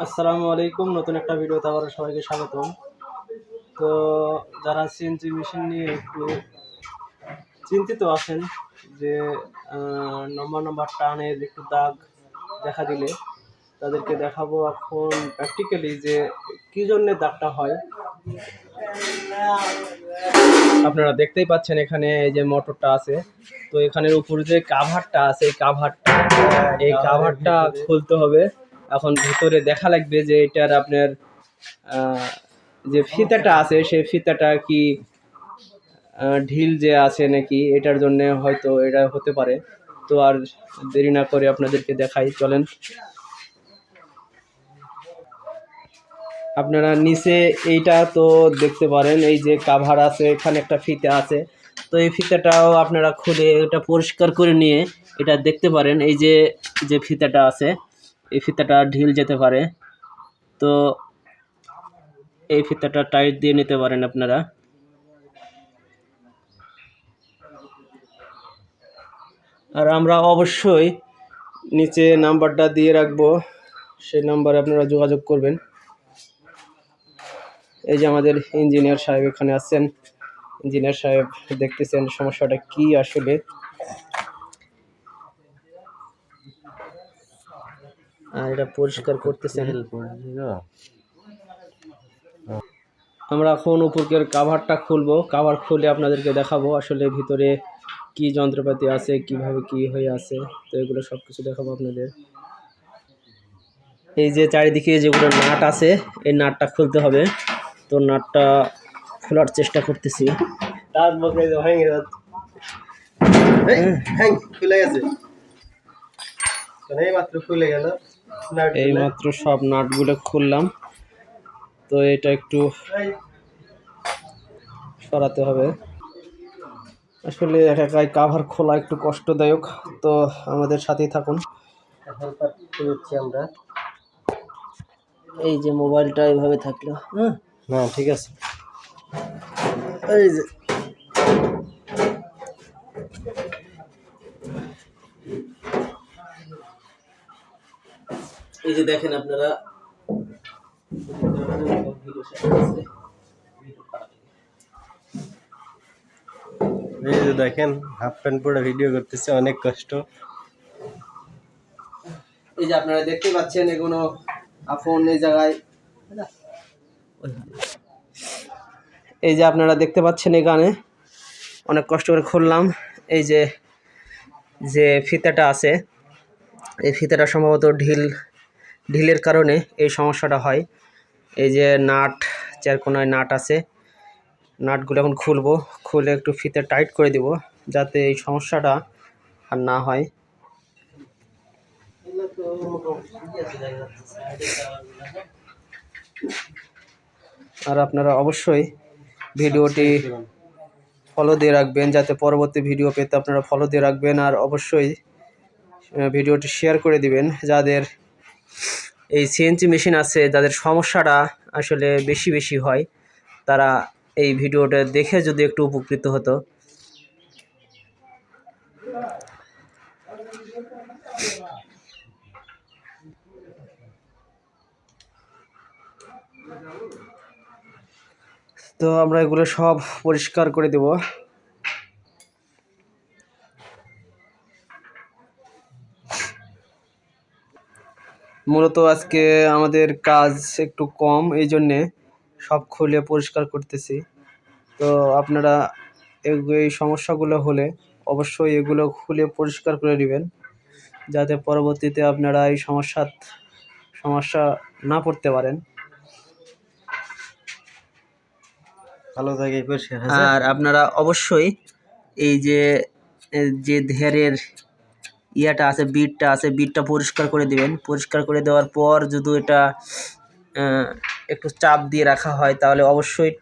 আসসালামু আলাইকুম, নতুন একটা ভিডিওতে আবার সবাইকে স্বাগতম। তো যারা সিএনজি মেশিন নিয়ে একটু চিন্তিত আছেন যে নম্বর নম্বর টানের একটু দাগ দেখা দিলে তাদেরকে দেখাবো এখন প্র্যাকটিক্যালি যে কী জন্যে দাগটা হয়। আপনারা দেখতেই পাচ্ছেন এখানে এই যে মোটরটা আছে। তো এখানের উপরে যে কাভারটা আছে, এই কাভারটা এই কাভারটা খুলতে হবে। এখন ভিতরে দেখা লাগবে যে এটার আপনার যে ফিতাটা আছে, সেই ফিতাটা কি ঢিল যে আছে নাকি, এটার জন্য হয়তো এটা হতে পারে। তো আর দেরি না করে আপনাদেরকে দেখাই, চলেন। আপনারা নিচে এইটা তো দেখতে পারেন, এই যে কাভার আছে, এখানে একটা ফিতা আছে। তো এই ফিতাটাও আপনারা খুলে এটা পরিষ্কার করে নিয়ে এটা দেখতে পারেন, এই যে যে ফিতাটা আছে। এই ফিতাটা ঢিল যেতে পারে। তো এই ফিতাটা টাইট দিয়ে নিতে পারেন আপনারা। আর আমরা অবশ্যই নিচে নাম্বারটা দিয়ে রাখব। সেই নাম্বারে আপনারা যোগাযোগ করবেন। এই যে আমাদের ইঞ্জিনিয়ার সাহেব এখানে আছেন। ইঞ্জিনিয়ার সাহেব দেখতেছেন সমস্যাটা কি আসলে। আর এটা পরিষ্কার করতেছেন আমরা এখন উপরকের কাভারটা খুলবো। কাভার খুলে আপনাদেরকে দেখাবো আসলে ভিতরে কি যন্ত্রপাতি আছে কীভাবে কি হয়ে আছে। তো এগুলো সব কিছু দেখাবো আপনাদের। এই যে চারিদিকে যেগুলো নাট আছে এই নাটটা খুলতে হবে। তো নাটটা খোলার চেষ্টা করতেছি। তার মুখে ভেঙে যাচ্ছে এই, খুলে গেছে। মাত্র খুলে গেল। এই মাত্র সব নাটগুলো খুললাম। তো এটা একটু সরাতে হবে। আসলে একা একাই কাভার খোলা একটু কষ্টদায়ক। তো আমাদের সাথেই থাকুন। আমরা। এই যে মোবাইলটা এইভাবে থাকল হ্যাঁ হ্যাঁ ঠিক আছে। এই যে এই যে দেখেন আপনারা এই যে দেখেন হাফ প্যান্ট পরে ভিডিও করতেছে অনেক কষ্ট। এই যে আপনারা দেখতে পাচ্ছেন এগুলো আপন এই জায়গায় এই যে আপনারা দেখতে পাচ্ছেন এখানে অনেক কষ্ট করে খুললাম। এই যে যে ফিতাটা আছে এই ফিতাটা সম্ভবত ঢিল ঢিলের কারণে এই সমস্যাটা হয়। এই যে নাট, চারকোনায় নাট আছে, নাটগুলো এখন খুলবো, খুলে একটু ফিতে টাইট করে দিব, যাতে এই সমস্যাটা আর না হয়। আর আপনারা অবশ্যই ভিডিওটি ফলো দিয়ে রাখবেন, যাতে পরবর্তী ভিডিও পেতে আপনারা ফলো দিয়ে রাখবেন, আর অবশ্যই ভিডিওটি শেয়ার করে দিবেন, যাদের এই সিএনজি মেশিন আছে, যাদের সমস্যাটা আসলে বেশি বেশি হয়, তারা এই ভিডিওটা দেখে যদি একটু উপকৃত হতো। তো আমরা এগুলো সব পরিষ্কার করে দেব। মূলত আজকে আমাদের কাজ একটু কম এই জন্যে সব খুলে পরিষ্কার করতেছি। তো আপনারা এই সমস্যাগুলো হলে অবশ্যই এগুলো খুলে পরিষ্কার করে নেবেন যাতে পরবর্তীতে আপনারা এই সমস্যার সমস্যা না পড়তে পারেন। ভালো জায়গায় আর আপনারা অবশ্যই এই যে যে ঢেরের ইয়াটা আছে বিটটা আছে বিটটা পরিষ্কার করে দিবেন। পরিষ্কার করে দেওয়ার পর যদি এটা একটু চাপ দিয়ে রাখা হয় তাহলে অবশ্যই